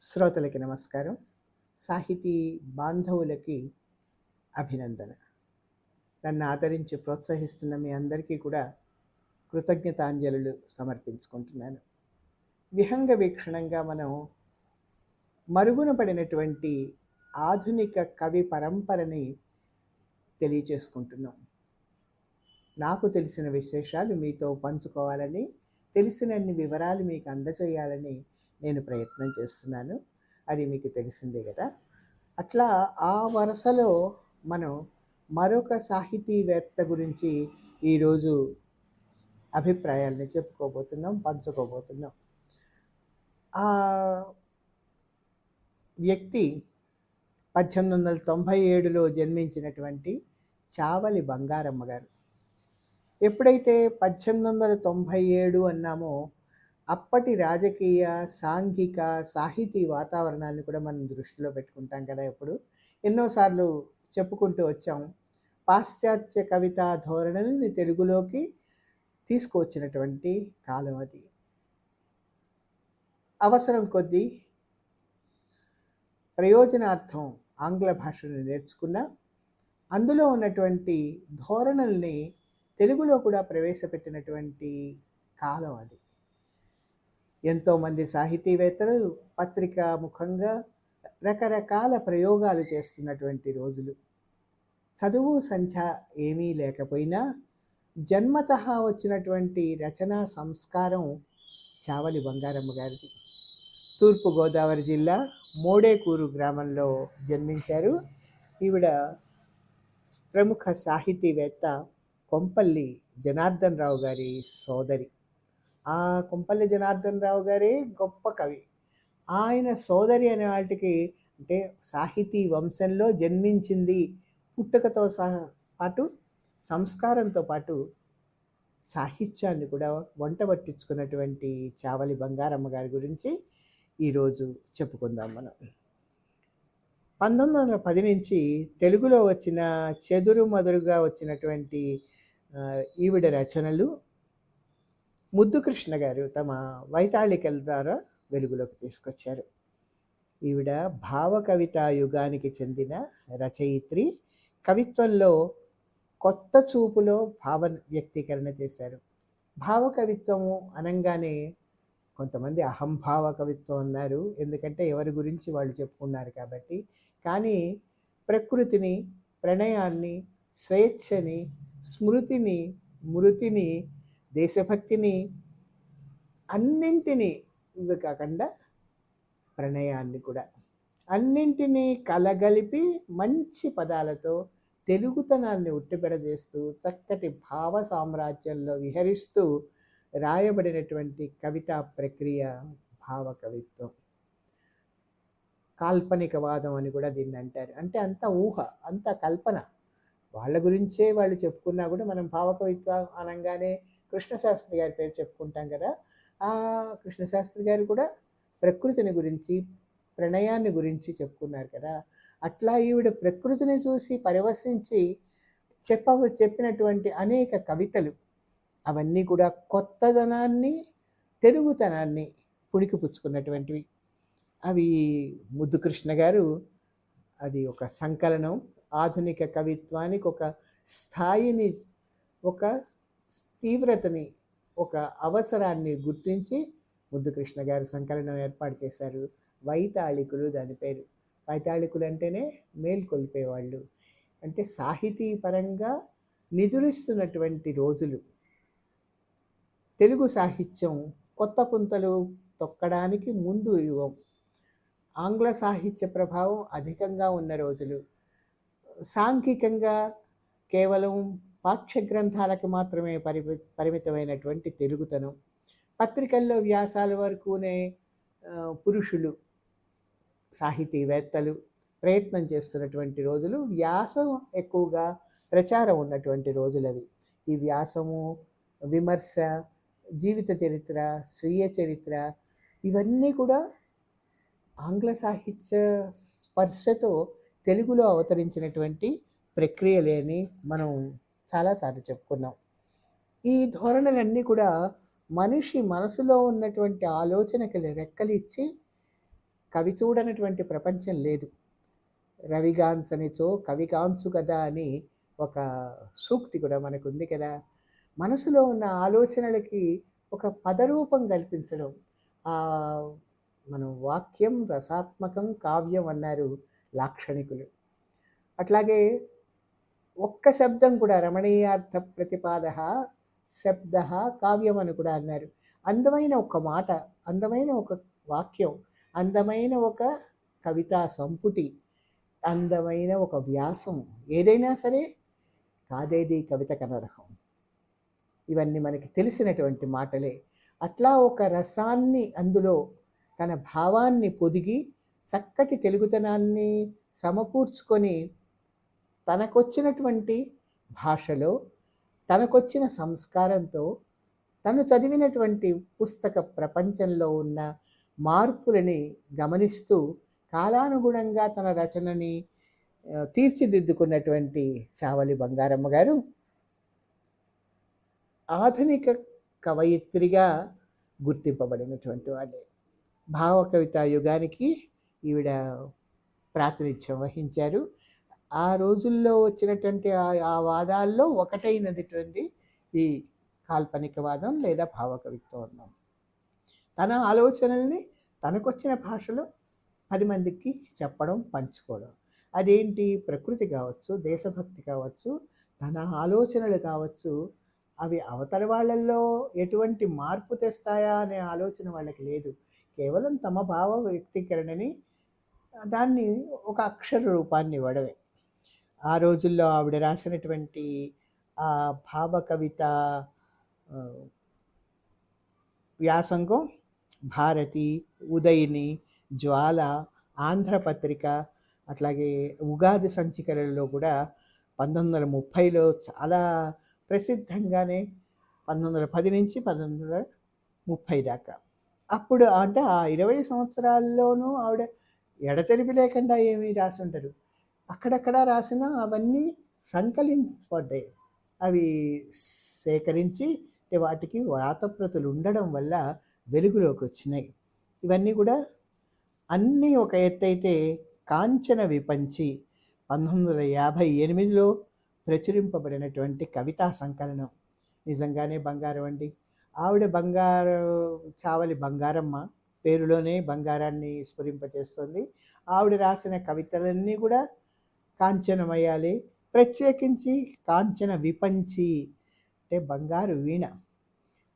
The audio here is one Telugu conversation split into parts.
శ్రోతలకి నమస్కారం. సాహితీ బాంధవులకి అభినందన. నన్ను ఆదరించి ప్రోత్సహిస్తున్న మీ అందరికీ కూడా కృతజ్ఞతాంజలులు సమర్పించుకుంటున్నాను. విహంగ వీక్షణంగా మనం మరుగున పడినటువంటి ఆధునిక కవి పరంపరని తెలియచేసుకుంటున్నాం. నాకు తెలిసిన విశేషాలు మీతో పంచుకోవాలని తెలిసినన్ని వివరాలు మీకు అందజేయాలని నేను ప్రయత్నం చేస్తున్నాను. అది మీకు తెలిసిందే కదా. అట్లా ఆ వరుసలో మనం మరొక సాహితీవేత్త గురించి ఈరోజు అభిప్రాయాలను చెప్పుకోబోతున్నాం పంచుకోబోతున్నాం. ఆ వ్యక్తి పద్దెనిమిది వందల తొంభై ఏడులో జన్మించినటువంటి చావలి బంగారమ్మ గారు. ఎప్పుడైతే పద్దెనిమిది వందల తొంభై ఏడు అన్నామో అప్పటి రాజకీయ సాంఘిక సాహితీ వాతావరణాన్ని కూడా మనం దృష్టిలో పెట్టుకుంటాం కదా ఎప్పుడు. ఎన్నోసార్లు చెప్పుకుంటూ వచ్చాం. పాశ్చాత్య కవితా ధోరణిని తెలుగులోకి తీసుకువచ్చినటువంటి కాలం అది. అవసరం కొద్దీ ప్రయోజనార్థం ఆంగ్ల భాషను నేర్చుకున్న అందులో ఉన్నటువంటి ధోరణుల్ని తెలుగులో కూడా ప్రవేశపెట్టినటువంటి కాలం అది. ఎంతోమంది సాహితీవేత్తలు పత్రికా ముఖంగా రకరకాల ప్రయోగాలు చేస్తున్నటువంటి రోజులు. చదువు సంఖ్య ఏమీ లేకపోయినా జన్మత వచ్చినటువంటి రచనా సంస్కారం చావలి బంగారమ్మ గారిది. తూర్పుగోదావరి జిల్లా మోడేకూరు గ్రామంలో జన్మించారు. ఈవిడ ప్రముఖ సాహితీవేత్త కొంపల్లి జనార్దన్ రావు గారి సోదరి. ఆ కొంపల్లి జనార్దన్ రావు గారే గొప్ప కవి. ఆయన సోదరి అనే వాటికి అంటే సాహితీ వంశంలో జన్మించింది పుట్టుకతో సహా పాటు సంస్కారంతో పాటు సాహిత్యాన్ని కూడా వంట పట్టించుకున్నటువంటి చావలి బంగారమ్మ గారి గురించి ఈరోజు చెప్పుకుందాం మనం. పంతొమ్మిది వందల పది నుంచి తెలుగులో వచ్చిన చెదురు మదురుగా వచ్చినటువంటి ఈవిడ రచనలు ముద్దుకృష్ణ గారు తమ వైతాళికల ద్వారా వెలుగులోకి తీసుకొచ్చారు. ఈవిడ భావ కవితా యుగానికి చెందిన రచయిత్రి కవిత్వంలో కొత్త చూపులో భావ వ్యక్తీకరణ చేశారు. భావ కవిత్వము అనగానే కొంతమంది అహంభావ కవిత్వం అన్నారు. ఎందుకంటే ఎవరి గురించి వాళ్ళు చెప్పుకున్నారు కాబట్టి. కానీ ప్రకృతిని ప్రణయాన్ని స్వేచ్ఛని స్మృతిని మృతిని దేశభక్తిని అన్నింటినీ ఇవి కాకుండా ప్రణయాన్ని కూడా. అన్నింటినీ కలగలిపి మంచి పదాలతో తెలుగుతనాన్ని ఉట్టిపెడజేస్తూ చక్కటి భావ సామ్రాజ్యంలో విహరిస్తూ రాయబడినటువంటి కవితా ప్రక్రియ భావ కవిత్వం. కాల్పనికవాదం అని కూడా దీన్ని అంటారు. అంటే అంత ఊహ అంత కల్పన. వాళ్ళ గురించే వాళ్ళు చెప్పుకున్నా కూడా మనం భావ కవిత్వం అనగానే కృష్ణశాస్త్రి గారి పేరు చెప్పుకుంటాం కదా ఆ కృష్ణశాస్త్రి గారు కూడా ప్రకృతిని గురించి ప్రణయాన్ని గురించి చెప్పుకున్నారు కదా. అట్లా ఈవిడ ప్రకృతిని చూసి పరివసించి చెప్ప చెప్పినటువంటి అనేక కవితలు అవన్నీ కూడా కొత్తదనాన్ని తెలుగుతనాన్ని పుణికిపుచ్చుకున్నటువంటివి. అవి ముద్దు కృష్ణ గారు అది ఒక సంకలనం ఆధునిక కవిత్వానికి ఒక స్థాయిని ఒక తీవ్రతని ఒక అవసరాన్ని గుర్తించి ముద్దుకృష్ణ గారు సంకలనం ఏర్పాటు చేశారు. వైతాళికులు దాని పేరు. వైతాళికులు అంటేనే మేల్కొల్పేవాళ్ళు అంటే సాహితీ పరంగా నిదురిస్తున్నటువంటి రోజులు. తెలుగు సాహిత్యం కొత్త పుంతలు తొక్కడానికి ముందు యుగం. ఆంగ్ల సాహిత్య ప్రభావం అధికంగా ఉన్న రోజులు. సాంఘికంగా కేవలం పాఠ్య గ్రంథాలకు మాత్రమే పరిమి పరిమితమైనటువంటి తెలుగుతనం. పత్రికల్లో వ్యాసాల వరకునే పురుషులు సాహితీవేత్తలు ప్రయత్నం చేస్తున్నటువంటి రోజులు వ్యాసం ఎక్కువగా ప్రచారం ఉన్నటువంటి రోజులవి. ఈ వ్యాసము విమర్శ జీవిత చరిత్ర స్వీయ చరిత్ర ఇవన్నీ కూడా ఆంగ్ల సాహిత్య స్పర్శతో తెలుగులో అవతరించినటువంటి ప్రక్రియలే అని మనం చాలాసార్లు చెప్పుకున్నాం. ఈ ధోరణులన్నీ కూడా మనిషి మనసులో ఉన్నటువంటి ఆలోచనకి రెక్కలు ఇచ్చి కవి చూడనటువంటి ప్రపంచం లేదు. రవిగాన్స్ అనిచో కవిగాన్సు కదా అని ఒక సూక్తి కూడా మనకు ఉంది కదా. మనసులో ఉన్న ఆలోచనలకి ఒక పదరూపం కల్పించడం. మనం వాక్యం రసాత్మకం కావ్యం అన్నారు లాక్షణికులు. అట్లాగే ఒక్క శబ్దం కూడా రమణీయార్థ ప్రతిపాద శబ్ద కావ్యం అని కూడా అన్నారు. అందమైన ఒక మాట అందమైన ఒక వాక్యం అందమైన ఒక కవితా సంపుటి అందమైన ఒక వ్యాసం ఏదైనా సరే కాదేది కవిత కనరహం. ఇవన్నీ మనకి తెలిసినటువంటి మాటలే. అట్లా ఒక రసాన్ని అందులో తన భావాన్ని పొదిగి చక్కటి తెలుగుతనాన్ని సమకూర్చుకొని తనకొచ్చినటువంటి భాషలో తనకొచ్చిన సంస్కారంతో తను చదివినటువంటి పుస్తక ప్రపంచంలో ఉన్న మార్పులని గమనిస్తూ కాలానుగుణంగా తన రచనని తీర్చిదిద్దుకున్నటువంటి చావలి బంగారమ్మ గారు ఆధునిక కవయిత్రిగా గుర్తింపబడినటువంటి వాళ్ళే. భావ కవితా యుగానికి ఈవిడ ప్రాతినిధ్యం వహించారు. ఆ రోజుల్లో వచ్చినటువంటి ఆ వాదాల్లో ఒకటైనటువంటి ఈ కాల్పనిక వాదం లేదా భావకవిత్వం తన ఆలోచనల్ని తనకొచ్చిన భాషలో పది మందికి చెప్పడం పంచుకోవడం. అదేంటి? ప్రకృతి కావచ్చు దేశభక్తి కావచ్చు తన ఆలోచనలు కావచ్చు అవి అవతల వాళ్ళల్లో ఎటువంటి మార్పు తెస్తాయా అనే ఆలోచన వాళ్ళకి లేదు. కేవలం తమ భావ వ్యక్తీకరణని దాన్ని ఒక అక్షర రూపాన్ని ఇవ్వడమే. ఆ రోజుల్లో ఆవిడ రాసినటువంటి ఆ భావ కవిత వ్యాసంగం భారతి ఉదయిని జ్వాల ఆంధ్రపత్రిక అట్లాగే ఉగాది సంచికలలో కూడా పంతొమ్మిది వందల ముప్పైలో చాలా ప్రసిద్ధంగానే పంతొమ్మిది వందల పది నుంచి పంతొమ్మిది వందల ముప్పై దాకా. అప్పుడు అంటే ఆ ఇరవై సంవత్సరాల్లోనూ ఆవిడ ఎడతెరిపి లేకుండా ఏమీ రాసి ఉంటారు అక్కడక్కడ రాసిన అవన్నీ సంకలించబడ్డాయి అవి సేకరించి వాటికి వ్రాతప్రతులు ఉండడం వల్ల వెలుగులోకి వచ్చినాయి ఇవన్నీ కూడా అన్నీ ఒక ఎత్తైతే కాంచన విపంచి పంతొమ్మిది వందల యాభై ఎనిమిదిలో ప్రచురింపబడినటువంటి కవితా సంకలనం. నిజంగానే బంగారం అండి. ఆవిడ బంగారు చావలి బంగారమ్మ పేరులోనే బంగారాన్ని స్ఫురింపచేస్తుంది ఆవిడ రాసిన కవితలన్నీ కూడా కాంచనమయ్యాలి. ప్రత్యేకించి కాంచన విపంచి. అంటే బంగారు వీణ.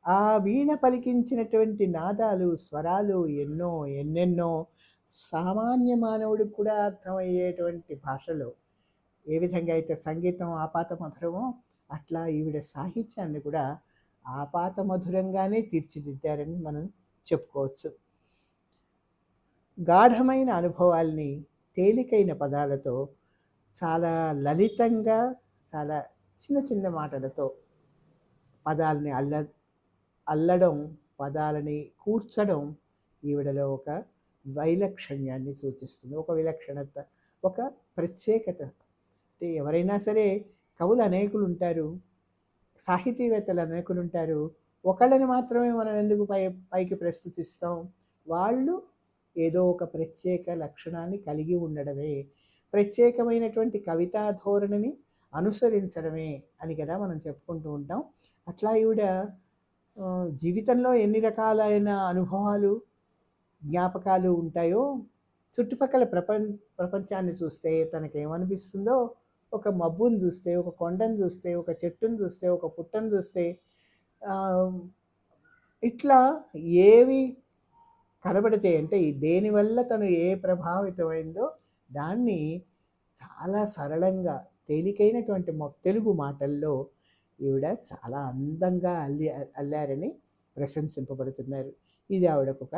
ఆ వీణ పలికించినటువంటి నాదాలు స్వరాలు ఎన్నో ఎన్నెన్నో సామాన్య మానవుడికి కూడా అర్థమయ్యేటువంటి భాషలో. ఏ విధంగా అయితే సంగీతం ఆపాత మధురమో అట్లా ఈవిడ సాహిత్యాన్ని కూడా ఆపాత మధురంగానే తీర్చిదిద్దారని మనం చెప్పుకోవచ్చు. గాఢమైన అనుభవాల్ని తేలికైన పదాలతో చాలా లలితంగా చాలా చిన్న చిన్న మాటలతో పదాలని అల్ల అల్లడం పదాలని కూర్చడం ఈవిడలో ఒక వైలక్షణ్యాన్ని సూచిస్తుంది. ఒక విలక్షణత ఒక ప్రత్యేకత. అంటే ఎవరైనా సరే కవులు అనేకులు ఉంటారు సాహితీవేత్తలు అనేకులు ఉంటారు ఒకళ్ళని మాత్రమే మనం ఎందుకు పై పైకి ప్రస్తుతిస్తాం? వాళ్ళు ఏదో ఒక ప్రత్యేక లక్షణాన్ని కలిగి ఉండడమే ప్రత్యేకమైనటువంటి కవితా ధోరణిని అనుసరించడమే అని కదా మనం చెప్పుకుంటూ ఉంటాం. అట్లా ఈవిడ జీవితంలో ఎన్ని రకాలైన అనుభవాలు జ్ఞాపకాలు ఉంటాయో చుట్టుపక్కల ప్రపంచ ప్రపంచాన్ని చూస్తే తనకేమనిపిస్తుందో ఒక మబ్బుని చూస్తే ఒక కొండను చూస్తే ఒక చెట్టును చూస్తే ఒక పుట్టను చూస్తే ఇట్లా ఏవి కనబడితే అంటే దేనివల్ల తను ఏ ప్రభావితమైందో దాన్ని చాలా సరళంగా తేలికైనటువంటి తెలుగు మాటల్లో ఈవిడ చాలా అందంగా అల్లి అల్లారని ప్రశంసింపబడుతున్నారు. ఇది ఆవిడకు ఒక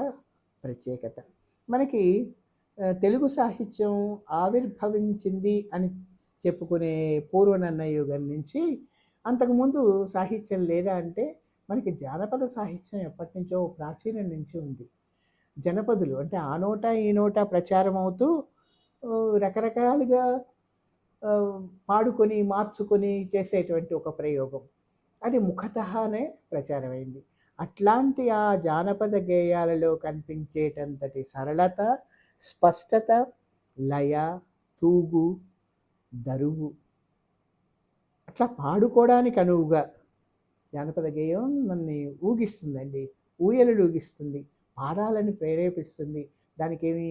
ప్రత్యేకత. మనకి తెలుగు సాహిత్యం ఆవిర్భవించింది అని చెప్పుకునే పూర్వనన్న యుగం నుంచి అంతకుముందు సాహిత్యం లేదా అంటే మనకి జానపద సాహిత్యం ఎప్పటి నుంచో ప్రాచీనం నుంచి ఉంది. జనపదులు అంటే ఆ నోట ఈ నోట ప్రచారం అవుతూ రకరకాలుగా పాడుకొని మార్చుకొని చేసేటువంటి ఒక ప్రయోగం. అది ముఖతహానే ప్రచారమైంది. అట్లాంటి ఆ జానపద గేయాలలో కనిపించేటంతటి సరళత స్పష్టత లయ తూగు దరువు. అట్లా పాడుకోవడానికి అనువుగా జానపద గేయం నన్ను ఊగిస్తుందండి. ఊయలు ఊగిస్తుంది పాడాలని ప్రేరేపిస్తుంది. దానికేమీ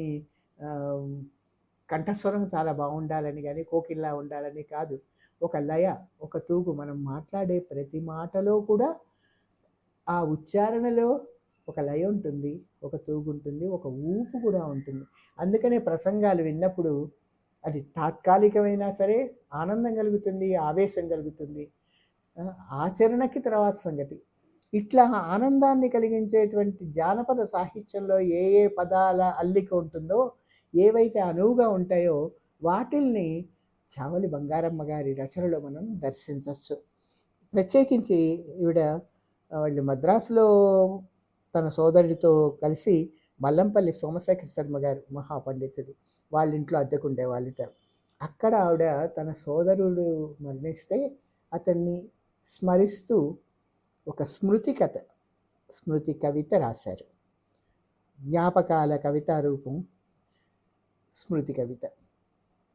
కంఠస్వరం చాలా బాగుండాలని కానీ కోకిల్లా ఉండాలని కాదు. ఒక లయ ఒక తూగు మనం మాట్లాడే ప్రతి మాటలో కూడా ఆ ఉచ్చారణలో ఒక లయ ఉంటుంది ఒక తూగు ఉంటుంది ఒక ఊపు కూడా ఉంటుంది. అందుకనే ప్రసంగాలు విన్నప్పుడు అది తాత్కాలికమైనా సరే ఆనందం కలుగుతుంది ఆవేశం కలుగుతుంది. ఆచరణకి తర్వాత సంగతి. ఇట్లా ఆనందాన్ని కలిగించేటువంటి జానపద సాహిత్యంలో ఏ ఏ పదాల అల్లిక ఉంటుందో ఏవైతే అనువుగా ఉంటాయో వాటిల్ని చావలి బంగారమ్మ గారి రచనలో మనం దర్శించవచ్చు ప్రత్యేకించి ఈవిడ వాళ్ళు మద్రాసులో తన సోదరుడితో కలిసి మల్లంపల్లి సోమశేఖర శర్మ గారు మహాపండితుడు వాళ్ళ ఇంట్లో అద్దెకుండే వాళ్ళట. అక్కడ ఆవిడ తన సోదరుడు మరణిస్తే అతన్ని స్మరిస్తూ ఒక స్మృతి కథ స్మృతి కవిత రాశారు. జ్ఞాపకాల కవితారూపం స్మృతి కవిత.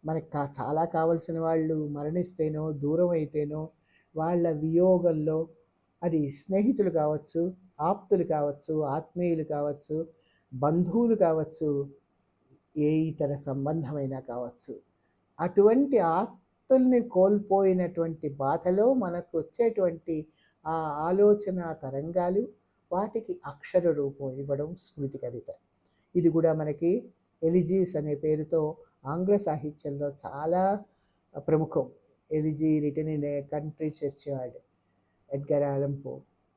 మనకు కా చాలా కావలసిన వాళ్ళు మరణిస్తేనో దూరం అయితేనో వాళ్ళ వియోగంలో అది స్నేహితులు కావచ్చు ఆప్తులు కావచ్చు ఆత్మీయులు కావచ్చు బంధువులు కావచ్చు ఏ ఇతర సంబంధమైనా కావచ్చు. అటువంటి ఆత్తుల్ని కోల్పోయినటువంటి బాధలో మనకు వచ్చేటువంటి ఆ ఆలోచన తరంగాలు వాటికి అక్షర రూపం ఇవ్వడం స్మృతి కవిత. ఇది కూడా మనకి ఎలిజీస్ అనే పేరుతో ఆంగ్ల సాహిత్యంలో చాలా ప్రముఖం. Elegy written in a country churchyard Edgar Allan Poe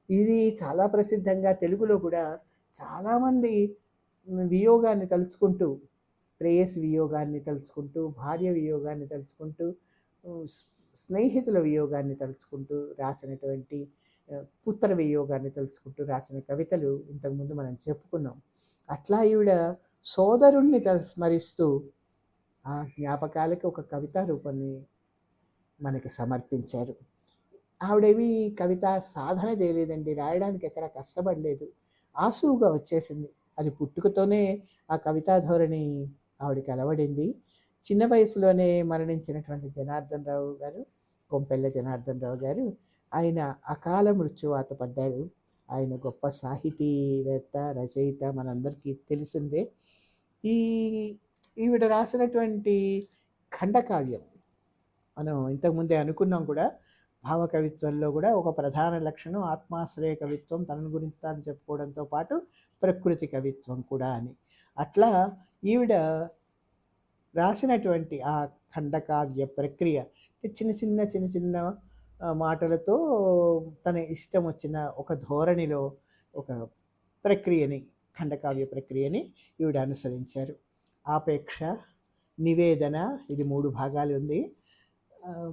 ఇది చాలా ప్రసిద్ధంగా తెలుగులో కూడా చాలామంది వియోగాన్ని తలుచుకుంటూ ప్రేయస్ వియోగాన్ని తలుచుకుంటూ భార్య వియోగాన్ని తలుచుకుంటూ స్నేహితుల వియోగాన్ని తలుచుకుంటూ రాసినటువంటి పుత్ర వియోగాన్ని తలుచుకుంటూ రాసిన కవితలు ఇంతకుముందు మనం చెప్పుకున్నాం. అట్లా ఈవిడ సోదరుణ్ణి స్మరిస్తూ ఆ జ్ఞాపకాలకి ఒక కవితా రూపాన్ని మనకి సమర్పించారు. ఆవిడేమి కవిత సాధన చేయలేదండి. రాయడానికి ఎక్కడ కష్టపడలేదు. ఆసువుగా వచ్చేసింది. అది పుట్టుకతోనే ఆ కవితా ధోరణి ఆవిడకి అలవడింది. చిన్న వయసులోనే మరణించినటువంటి జనార్దన్ రావు గారు కొంపెల్ల జనార్దన్ రావు గారు ఆయన అకాల మృత్యువాత పడ్డాడు ఆయన గొప్ప సాహితీవేత్త రచయిత మనందరికీ తెలిసిందే. ఈ ఈవిడ రాసినటువంటి ఖండకావ్యం. మనం ఇంతకుముందే అనుకున్నాం కూడా భావకవిత్వంలో కూడా ఒక ప్రధాన లక్షణం ఆత్మాశ్రయ కవిత్వం తనను గురించి తాను చెప్పుకోవడంతో పాటు ప్రకృతి కవిత్వం కూడా అని. అట్లా ఈవిడ రాసినటువంటి ఆ ఖండకావ్య ప్రక్రియ చిన్న చిన్న చిన్న చిన్న మాటలతో తన ఇష్టం వచ్చిన ఒక ధోరణిలో ఒక ప్రక్రియని ఖండకావ్య ప్రక్రియని ఈవిడ అనుసరించారు. ఆపేక్ష నివేదన ఇది మూడు భాగాలు ఉంది.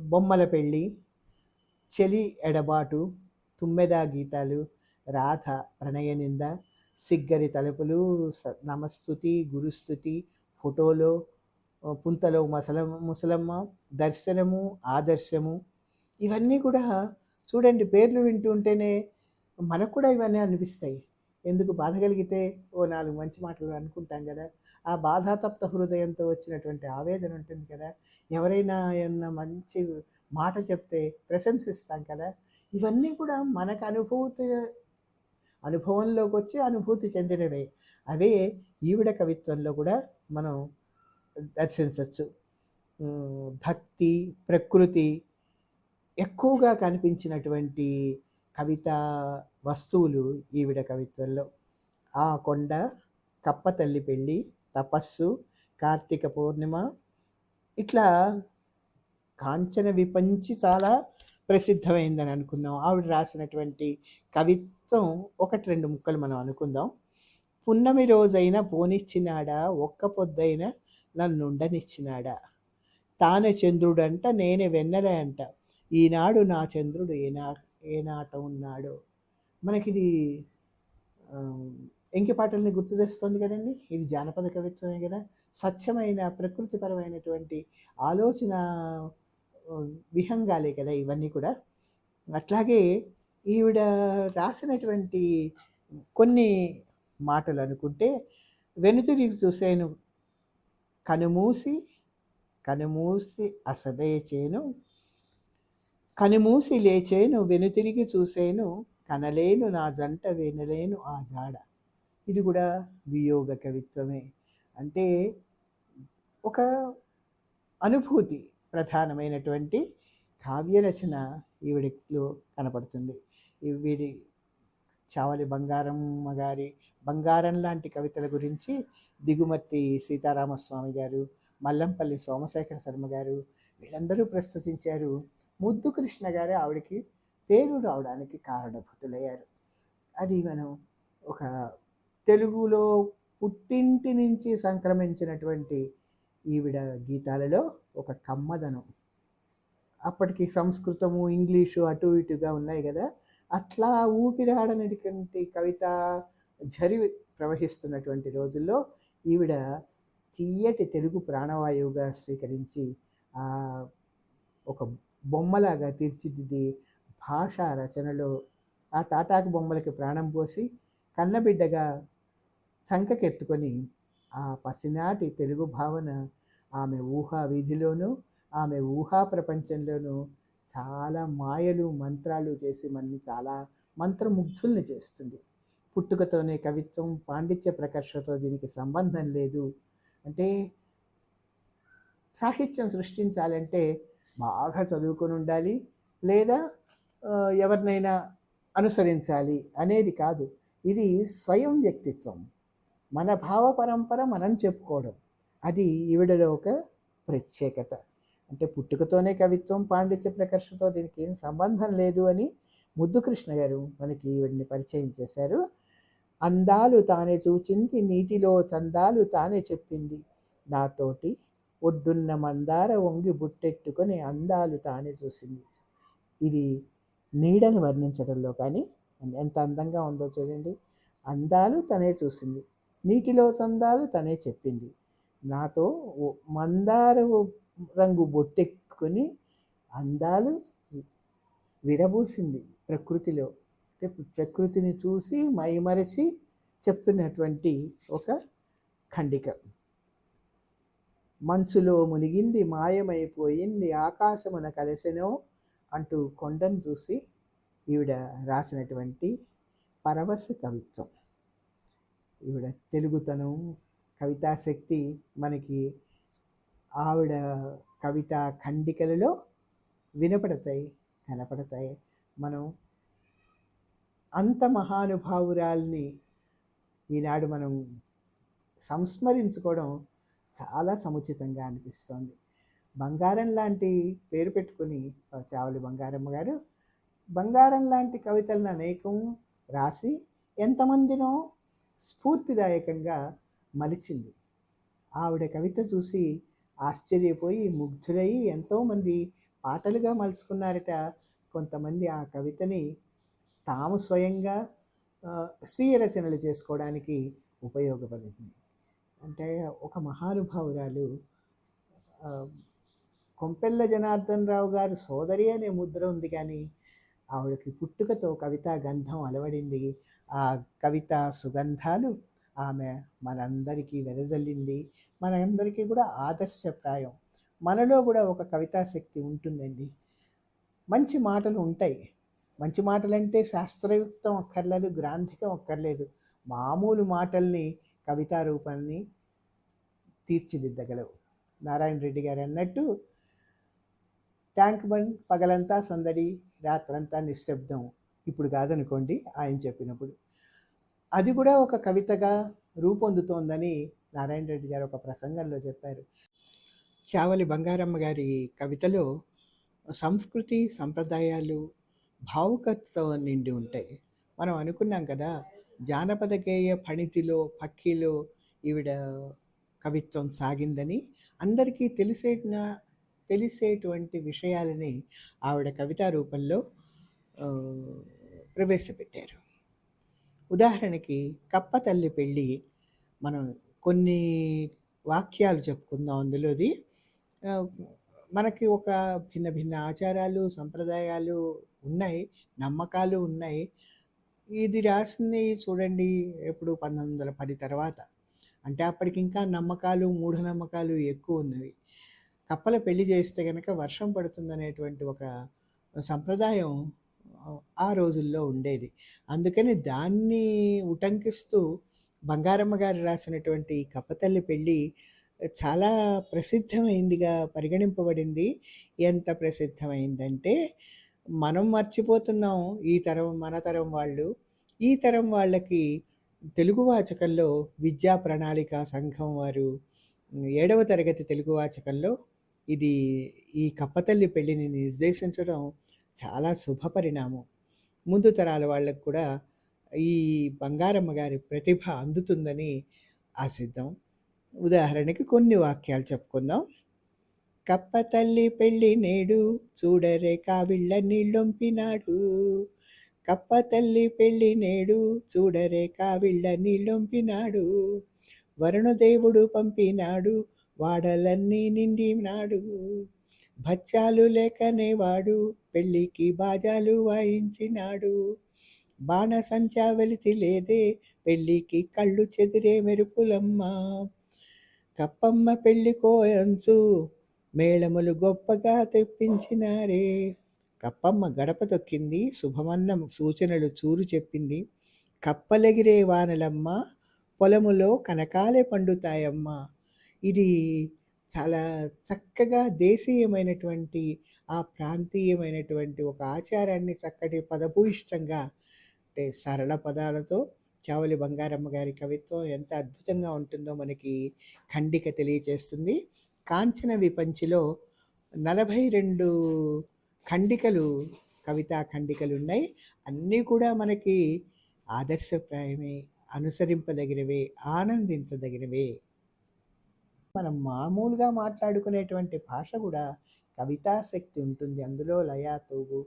బొమ్మల పెళ్ళి చెలి ఎడబాటు తుమ్మెద గీతాలు రాధ ప్రణయనింద సిగ్గరి తలుపులు నమస్తుతి గురుస్తుతి ఫోటోలో పుంతలో మసల ముసలమ్మ దర్శనము ఆదర్శము ఇవన్నీ కూడా చూడండి పేర్లు వింటూ ఉంటేనే మనకు కూడా ఇవన్నీ అనిపిస్తాయి. ఎందుకు బాధ కలిగితే ఓ నాలుగు మంచి మాటలు అనుకుంటాం కదా. ఆ బాధాతప్త హృదయంతో వచ్చినటువంటి ఆవేదన ఉంటుంది కదా. ఎవరైనా ఏమన్నా మంచి మాట చెప్తే ప్రశంసిస్తాం కదా. ఇవన్నీ కూడా మనకు అనుభూతి అనుభవంలోకి వచ్చి అనుభూతి చెందినవే. అవే ఈవిడ కవిత్వంలో కూడా మనం దర్శించవచ్చు. భక్తి ప్రకృతి ఎక్కువగా కనిపించినటువంటి కవితా వస్తువులు ఈవిడ కవిత్వంలో. ఆ కొండ కప్ప తల్లి పెళ్ళి తపస్సు కార్తీక పూర్ణిమ ఇట్లా కాంచన విపంచి చాలా ప్రసిద్ధమైందని అనుకున్నాం ఆవిడ రాసినటువంటి కవిత్వం ఒకటి రెండు ముక్కలు మనం అనుకుందాం. పున్నమి రోజైన పోనిచ్చినాడా ఒక్క పొద్దైన నన్నుండనిచ్చినాడా? తానే చంద్రుడంట నేనే వెన్నెల అంట. ఈనాడు నా చంద్రుడు ఏనా ఏనాట ఉన్నాడో. మనకిది ఆ, ఎంకి పాటల్ని గుర్తు తెస్తుంది కదండి? ఇది జానపద కవిత్వమే కదా. స్వచ్ఛమైన ప్రకృతిపరమైనటువంటి ఆలోచన విహంగాలే కదా ఇవన్నీ కూడా. అట్లాగే ఈవిడ రాసినటువంటి కొన్ని మాటలు అనుకుంటే వెనుతిరిగి చూసేను కనుమూసి కనుమూసి అసలే చేను కనుమూసి లేచేను వెనుతిరిగి చూసేను కనలేను నా జంట వినలేను ఆ జాడ. ఇది కూడా వియోగ కవిత్వమే. అంటే ఒక అనుభూతి ప్రధానమైనటువంటి కావ్యరచన ఈవిడిలో కనపడుతుంది. ఈ వీడి చావలి బంగారమ్మ గారి బంగారం లాంటి కవితల గురించి దిగుమర్తి సీతారామస్వామి గారు మల్లంపల్లి సోమశేఖర శర్మ గారు వీళ్ళందరూ ప్రస్తుతించారు. ముద్దు కృష్ణ గారు ఆవిడకి పేరు రావడానికి కారణభూతులయ్యారు. అది మనం ఒక తెలుగులో పుట్టింటి నుంచి సంక్రమించినటువంటి ఈవిడ గీతాలలో ఒక కమ్మదనం. అప్పటికి సంస్కృతము ఇంగ్లీషు అటు ఇటుగా ఉన్నాయి కదా. అట్లా ఊపిరాడనటువంటి కవిత జరి ప్రవహిస్తున్నటువంటి రోజుల్లో ఈవిడ తీయటి తెలుగు ప్రాణవాయువుగా స్వీకరించి ఒక బొమ్మలాగా తీర్చిదిద్ది భాషా రచనలో ఆ తాటాకు బొమ్మలకి ప్రాణం పోసి కన్నబిడ్డగా చంకకెత్తుకొని ఆ పసినాటి తెలుగు భావన ఆమె ఊహా వీధిలోనూ ఆమె ఊహా ప్రపంచంలోనూ చాలా మాయలు మంత్రాలు చేసి మనని చాలా మంత్రముగ్ధుల్ని చేస్తుంది. పుట్టుకతోనే కవిత్వం పాండిత్య ప్రకర్షతో దీనికి సంబంధం లేదు. అంటే సాహిత్యం సృష్టించాలంటే బాగా చదువుకొని ఉండాలి లేదా ఎవరినైనా అనుసరించాలి అనేది కాదు. ఇది స్వయం వ్యక్తిత్వం. మన భావ పరంపర మనం చెప్పుకోవడం. అది ఈవిడలో ఒక ప్రత్యేకత. అంటే పుట్టుకతోనే కవిత్వం పాండిత్య ప్రకర్షతో దీనికి ఏం సంబంధం లేదు అని ముద్దుకృష్ణ గారు మనకి ఈవిడిని పరిచయం చేశారు. అందాలు తానే చూచింది నీటిలో చందాలు తానే చెప్పింది. నాతోటి ఒడ్డున్న మందార వంగి బుట్టెట్టుకొని అందాలు తానే చూసింది. ఇది నీడని వర్ణించడంలో కానీ ఎంత అందంగా ఉందో చూడండి. అందాలు తనే చూసింది. నీటిలో చందాలు తనే చెప్పింది. నాతో మందార రంగు బొట్టెట్టుకొని అందాలు విరబూసింది ప్రకృతిలో. ప్రకృతిని చూసి మైమరచి చెప్పినటువంటి ఒక ఖండిక. మంచులో మునిగింది మాయమైపోయింది ఆకాశమున కలిసెనో అంటూ కొండను చూసి ఈవిడ రాసినటువంటి పరవశ కవిత్వం. ఈవిడ తెలుగుతనం కవితాశక్తి మనకి ఆవిడ కవిత ఖండికలలో వినపడతాయి కనపడతాయి. మనం అంత మహానుభావురాల్ని ఈనాడు మనం సంస్మరించుకోవడం చాలా సముచితంగా అనిపిస్తోంది. బంగారం లాంటి పేరు పెట్టుకుని చావలి బంగారమ్మ గారు బంగారం లాంటి కవితలను అనేకం రాసి ఎంతమందినో స్ఫూర్తిదాయకంగా మలిచింది. ఆవిడ కవిత చూసి ఆశ్చర్యపోయి ముగ్ధులయ్యి ఎంతోమంది పాటలుగా మలుచుకున్నారట. కొంతమంది ఆ కవితని తాము స్వయంగా స్వీయ రచనలు చేసుకోవడానికి ఉపయోగపడింది. అంటే ఒక మహానుభావురాలు కొంపెల్ల జనార్దన్ రావు గారు సోదరి అనే ముద్ర ఉంది కానీ ఆవిడకి పుట్టుకతో కవితా గంధం అలవడింది. ఆ కవిత సుగంధాలు ఆమె మనందరికీ వెదజల్లింది. మనందరికీ కూడా ఆదర్శప్రాయం. మనలో కూడా ఒక కవితా శక్తి ఉంటుందండి. మంచి మాటలు ఉంటాయి. మంచి మాటలంటే శాస్త్రయుక్తం అక్కర్లేదు గ్రాంధికం అక్కర్లేదు. మామూలు మాటల్ని కవితా రూపాన్ని తీర్చిదిద్దగలవు. నారాయణ రెడ్డి గారు అన్నట్టు ట్యాంక్ బండ్ పగలంతా సందడి రాత్రంతా నిశ్శబ్దం ఇప్పుడు కాదనుకోండి ఆయన చెప్పినప్పుడు. అది కూడా ఒక కవితగా రూపొందుతోందని నారాయణ రెడ్డి గారు ఒక ప్రసంగంలో చెప్పారు. చావలి బంగారమ్మ గారి కవితలో సంస్కృతి సంప్రదాయాలు భావుకతతో నిండి ఉంటాయి. మనం అనుకున్నాం కదా జానపద గేయ ఫణితిలో పక్కిలో ఈవిడ కవిత్వం సాగిందని అందరికీ తెలిసేట తెలిసేటువంటి విషయాలని ఆవిడ కవితా రూపంలో ప్రవేశపెట్టారు. ఉదాహరణకి కప్ప తల్లి పెళ్ళి మనం కొన్ని వాక్యాలు చెప్పుకుందాం అందులోది. మనకి ఒక భిన్న భిన్న ఆచారాలు సంప్రదాయాలు ఉన్నాయి నమ్మకాలు ఉన్నాయి. ఇది రాసింది చూడండి ఎప్పుడు పంతొమ్మిది వందల పది తర్వాత అంటే అప్పటికి ఇంకా నమ్మకాలు, మూఢనమ్మకాలు ఎక్కువ ఉన్నవి. కప్పల పెళ్ళి చేస్తే కనుక వర్షం పడుతుందనేటువంటి ఒక సంప్రదాయం ఆ రోజుల్లో ఉండేది. అందుకని దాన్ని ఉటంకిస్తూ బంగారమ్మ గారు రాసినటువంటి కప్పతల్లి పెళ్ళి చాలా ప్రసిద్ధమైందిగా పరిగణింపబడింది. ఎంత ప్రసిద్ధమైందంటే, మనం మర్చిపోతున్నాం ఈ తరం మన తరం వాళ్ళు. ఈ తరం వాళ్ళకి తెలుగు వాచకంలో విద్యా ప్రణాళిక సంఘం వారు ఏడవ తరగతి తెలుగు వాచకంలో ఇది ఈ కప్పతల్లి పెళ్ళిని నిర్దేశించడం చాలా శుభ పరిణామం. ముందు తరాల వాళ్ళకు కూడా ఈ బంగారమ్మ గారి ప్రతిభ అందుతుందని ఆశిద్దాం. ఉదాహరణకి కొన్ని వాక్యాలు చెప్పుకుందాం. కప్పతల్లి పెళ్ళి నేడు చూడరే కావిళ్ళ నీళ్ళొంపినాడు. కప్పతల్లి పెళ్ళి నేడు చూడరే కావిళ్ళ నీళ్ళొంపినాడు. వరుణదేవుడు పంపినాడు వాడలన్నీ నిండినాడు. భత్యాలు లేకనే వాడు పెళ్ళికి బాజాలు వాయించినాడు. బాణసంచా వెలితి లేదే పెళ్ళికి కళ్ళు చెదిరే మెరుపులమ్మ. కప్పమ్మ పెళ్ళికో కోయంచు మేళములు గొప్పగా తెప్పించినారే. కప్పమ్మ గడప తొక్కింది శుభమన్న సూచనలు చూరు చెప్పింది. కప్పలెగిరే వానలమ్మ పొలములో కనకాలే పండుతాయమ్మ. ఇది చాలా చక్కగా దేశీయమైనటువంటి, ఆ ప్రాంతీయమైనటువంటి ఒక ఆచారాన్ని చక్కటి పదభూయిష్టంగా అంటే సరళ పదాలతో చావలి బంగారమ్మ గారి కవిత్వం ఎంత అద్భుతంగా ఉంటుందో మనకి ఖండిక తెలియచేస్తుంది. కాంచన విపంచిలో 42 ఖండికలు కవితా ఖండికలు ఉన్నాయి అన్నీ కూడా మనకి ఆదర్శప్రాయమే, అనుసరింపదగినవే, ఆనందించదగినవే. మనం మామూలుగా మాట్లాడుకునేటువంటి భాష కూడా కవితాశక్తి ఉంటుంది. అందులో లయాతోగు తూగు,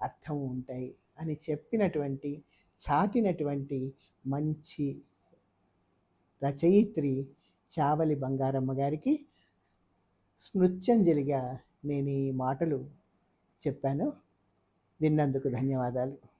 అర్థం ఉంటాయి అని చెప్పినటువంటి, చాటినటువంటి మంచి రచయిత్రి చావలి బంగారమ్మ గారికి స్మృత్యంజలిగా నేను ఈ మాటలు చెప్పాను. విన్నందుకు ధన్యవాదాలు.